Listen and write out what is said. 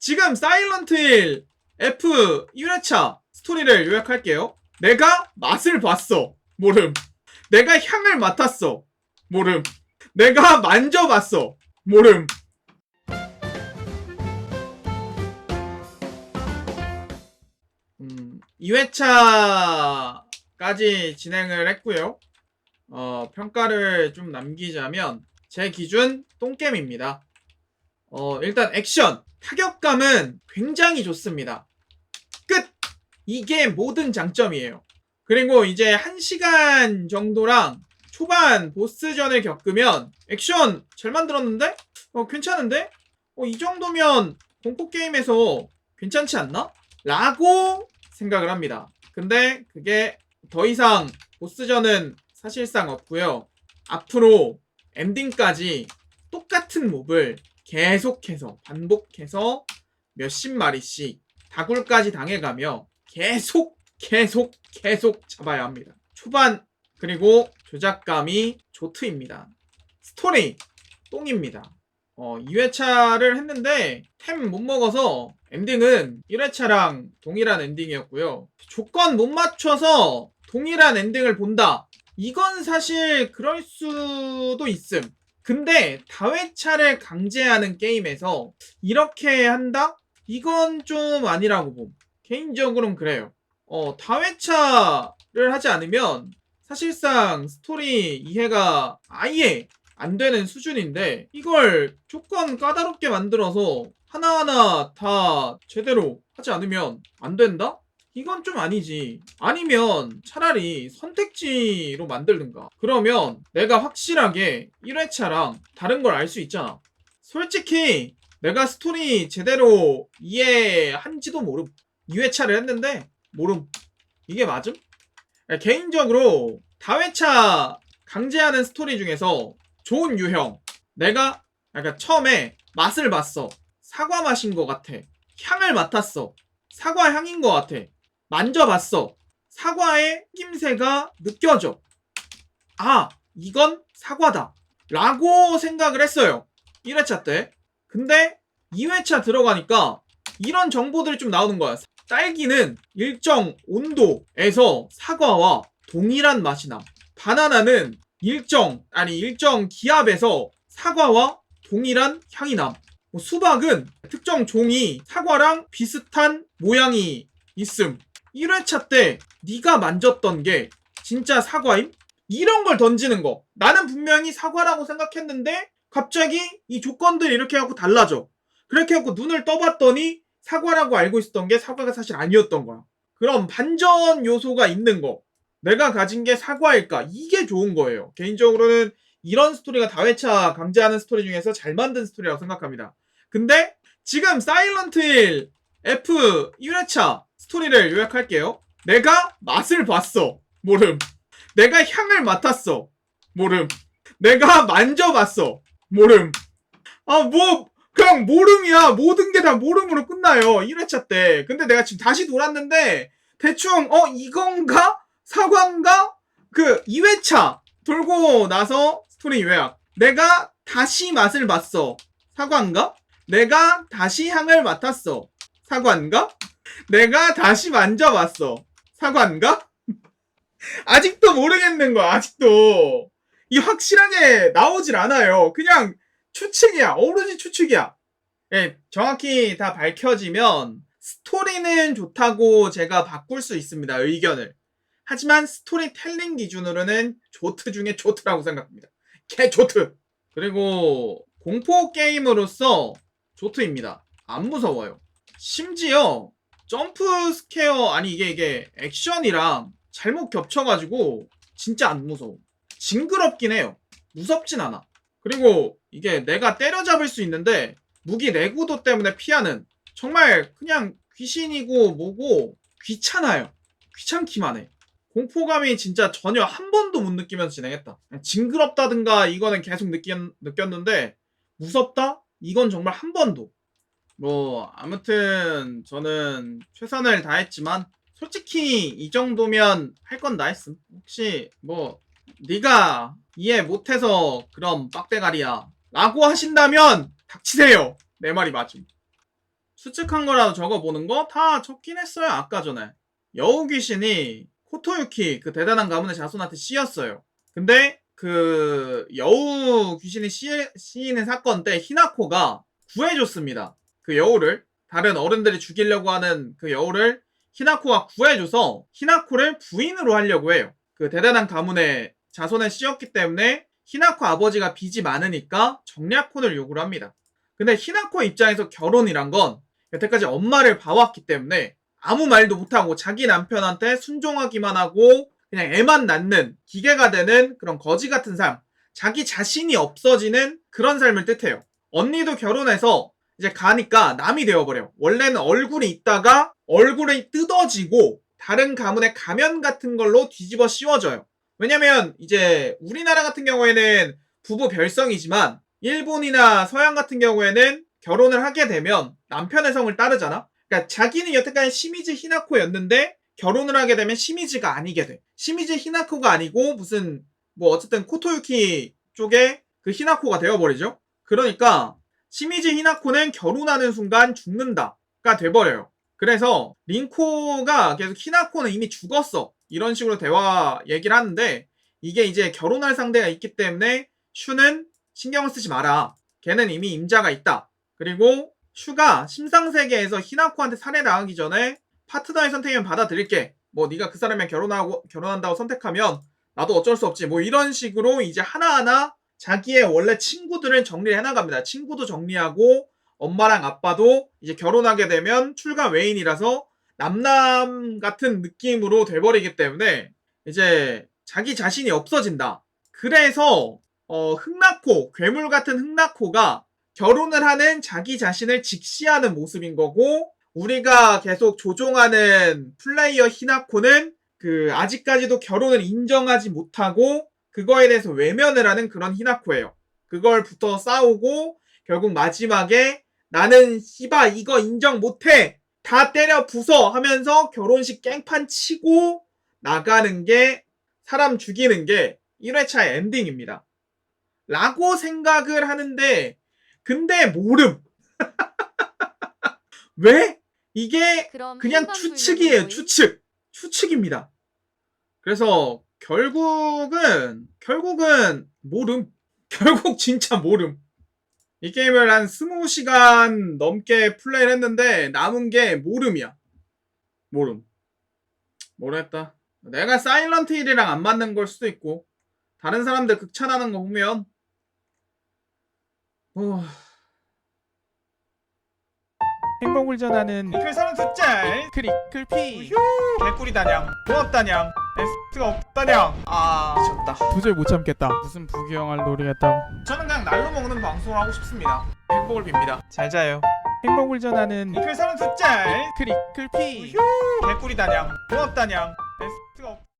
지금 사일런트 힐 F 1회차 스토리를 요약할게요. 내가 맛을 봤어. 모름. 내가 향을 맡았어. 모름. 내가 만져봤어. 모름. 음, 2회차까지 진행을 했고요. 어, 평가를 좀 남기자면 제 기준 똥겜입니다. 어, 일단 액션, 타격감은 굉장히 좋습니다. 끝! 이게 모든 장점이에요. 그리고 이제 1시간 정도랑 초반 보스전을 겪으면 액션 잘 만들었는데? 어, 괜찮은데? 어, 이 정도면 공포게임에서 괜찮지 않나? 라고 생각을 합니다. 근데 그게 더 이상 보스전은 사실상 없고요. 앞으로 엔딩까지 똑같은 몹을 계속해서 반복해서 몇십 마리씩 다굴까지 당해가며 계속 계속 계속 잡아야 합니다. 초반 그리고 조작감이 조트입니다. 스토리 똥입니다. 어, 2회차를 했는데 템 못 먹어서 엔딩은 1회차랑 동일한 엔딩이었고요. 조건 못 맞춰서 동일한 엔딩을 본다. 이건 사실 그럴 수도 있음. 근데 다회차를 강제하는 게임에서 이렇게 한다? 이건 좀 아니라고 봄. 개인적으로는 그래요. 어, 다회차를 하지 않으면 사실상 스토리 이해가 아예 안 되는 수준인데 이걸 조건 까다롭게 만들어서 하나하나 다 제대로 하지 않으면 안 된다? 이건 좀 아니지. 아니면 차라리 선택지로 만들든가. 그러면 내가 확실하게 1회차랑 다른 걸 알 수 있잖아. 솔직히 내가 스토리 제대로 이해한지도 모름. 2회차를 했는데 모름. 이게 맞음? 개인적으로 다회차 강제하는 스토리 중에서 좋은 유형. 내가 약간 처음에 맛을 봤어. 사과 맛인 것 같아. 향을 맡았어. 사과 향인 것 같아. 만져봤어. 사과의 낌새가 느껴져. 아, 이건 사과다. 라고 생각을 했어요. 1회차 때. 근데 2회차 들어가니까 이런 정보들이 좀 나오는 거야. 딸기는 일정 온도에서 사과와 동일한 맛이 나. 바나나는 일정, 아니, 일정 기압에서 사과와 동일한 향이 남. 뭐 수박은 특정 종이 사과랑 비슷한 모양이 있음. 1회차 때 네가 만졌던 게 진짜 사과임? 이런 걸 던지는 거. 나는 분명히 사과라고 생각했는데 갑자기 이 조건들이 이렇게 하고 달라져. 그렇게 하고 눈을 떠봤더니 사과라고 알고 있었던 게 사과가 사실 아니었던 거야. 그럼 반전 요소가 있는 거. 내가 가진 게 사과일까? 이게 좋은 거예요. 개인적으로는 이런 스토리가 다회차 강제하는 스토리 중에서 잘 만든 스토리라고 생각합니다. 근데 지금 사일런트 힐 F 1회차 스토리를 요약할게요. 내가 맛을 봤어. 모름. 내가 향을 맡았어. 모름. 내가 만져봤어. 모름. 아, 뭐, 그냥 모름이야. 모든 게 다 모름으로 끝나요. 1회차 때. 근데 내가 지금 다시 돌았는데, 대충, 어, 이건가? 사과인가? 그 2회차 돌고 나서 스토리 요약. 내가 다시 맛을 봤어. 사과인가? 내가 다시 향을 맡았어. 사과인가? 내가 다시 만져봤어. 사과인가? 아직도 모르겠는 거야, 아직도. 이 확실하게 나오질 않아요. 그냥 추측이야. 오로지 추측이야. 예, 정확히 다 밝혀지면 스토리는 좋다고 제가 바꿀 수 있습니다. 의견을. 하지만 스토리텔링 기준으로는 조트 중에 조트라고 생각합니다. 개 조트. 그리고 공포 게임으로서 조트입니다. 안 무서워요. 심지어 점프 스퀘어 아니 이게 이게 액션이랑 잘못 겹쳐가지고 진짜 안 무서워. 징그럽긴 해요. 무섭진 않아. 그리고 이게 내가 때려잡을 수 있는데 무기 내구도 때문에 피하는 정말 그냥 귀신이고 뭐고 귀찮아요. 귀찮기만 해. 공포감이 진짜 전혀 한 번도 못 느끼면서 진행했다. 징그럽다든가 이거는 계속 느꼈, 느꼈는데 무섭다? 이건 정말 한 번도. 뭐 아무튼 저는 최선을 다했지만 솔직히 이 정도면 할 건 다 했음. 혹시 뭐 네가 이해 못해서 그럼 빡대가리야 라고 하신다면 닥치세요. 내 말이 맞음. 수측한 거라도 적어보는 거 다 적긴 했어요 아까 전에 여우 귀신이 코토유키 그 대단한 가문의 자손한테 씌였어요 근데 그 여우 귀신이 씌, 씌이는 사건 때 히나코가 구해줬습니다 그 여우를 다른 어른들이 죽이려고 하는 그 여우를 히나코가 구해줘서 히나코를 부인으로 하려고 해요 그 대단한 가문의 자손에 씌었기 때문에 히나코 아버지가 빚이 많으니까 정략혼을 요구를 합니다 근데 히나코 입장에서 결혼이란 건 여태까지 엄마를 봐왔기 때문에 아무 말도 못하고 자기 남편한테 순종하기만 하고 그냥 애만 낳는 기계가 되는 그런 거지 같은 삶. 자기 자신이 없어지는 그런 삶을 뜻해요. 언니도 결혼해서 이제 가니까 남이 되어버려. 원래는 얼굴이 있다가 얼굴이 뜯어지고 다른 가문의 가면 같은 걸로 뒤집어 씌워져요. 왜냐면 이제 우리나라 같은 경우에는 부부 별성이지만 일본이나 서양 같은 경우에는 결혼을 하게 되면 남편의 성을 따르잖아. 그러니까 자기는 여태까지 시미즈 히나코였는데 결혼을 하게 되면 시미즈가 아니게 돼. 시미즈 히나코가 아니고 무슨 뭐 어쨌든 코토유키 쪽에 그 히나코가 되어버리죠. 그러니까 시미즈 히나코는 결혼하는 순간 죽는다가 돼버려요. 그래서 링코가 계속 히나코는 이미 죽었어. 이런 식으로 대화 얘기를 하는데 이게 이제 결혼할 상대가 있기 때문에 슈는 신경을 쓰지 마라. 걔는 이미 임자가 있다. 그리고 슈가 심상세계에서 히나코한테 살해당하기 전에 파트너의 선택이면 받아들일게. 뭐 네가 그 사람이랑 결혼하고 결혼한다고 선택하면 나도 어쩔 수 없지. 뭐 이런 식으로 이제 하나하나 자기의 원래 친구들을 정리를 해나갑니다. 친구도 정리하고 엄마랑 아빠도 이제 결혼하게 되면 출가 외인이라서 남남 같은 느낌으로 돼버리기 때문에 이제 자기 자신이 없어진다. 그래서 어, 흑나코, 괴물 같은 흑나코가 결혼을 하는 자기 자신을 직시하는 모습인 거고 우리가 계속 조종하는 플레이어 히나코는 그 아직까지도 결혼을 인정하지 못하고 그거에 대해서 외면을 하는 그런 히나코예요. 그걸 붙어 싸우고 결국 마지막에 나는 씨바 이거 인정 못해 다 때려 부숴 하면서 결혼식 깽판 치고 나가는 게 사람 죽이는 게 1회차의 엔딩입니다. 라고 생각을 하는데 근데 모름. 왜? 이게 그냥 추측이에요. 추측. 추측입니다. 그래서 결국은 결국은 모름. 결국 진짜 모름. 이 게임을 한 20시간 넘게 플레이를 했는데 남은 게 모름이야. 모름. 모르겠다. 내가 사일런트 힐이랑 안 맞는 걸 수도 있고 다른 사람들 극찬하는 거 보면 어... 행복을 전하는 글사는 두짤 크리클 피 개꿀이다냥 고맙다냥 S가 없다냥 아 미쳤다. 도저히 못 참겠다. 무슨 부귀영화를 노리겠다고 저는 그냥 날로 먹는 방송을 하고 싶습니다. 행복을 빕니다. 잘 자요. 행복을 전하는 글사는 두짤. 크리클 피. 개꿀이다냥. 고맙다냥. S가 없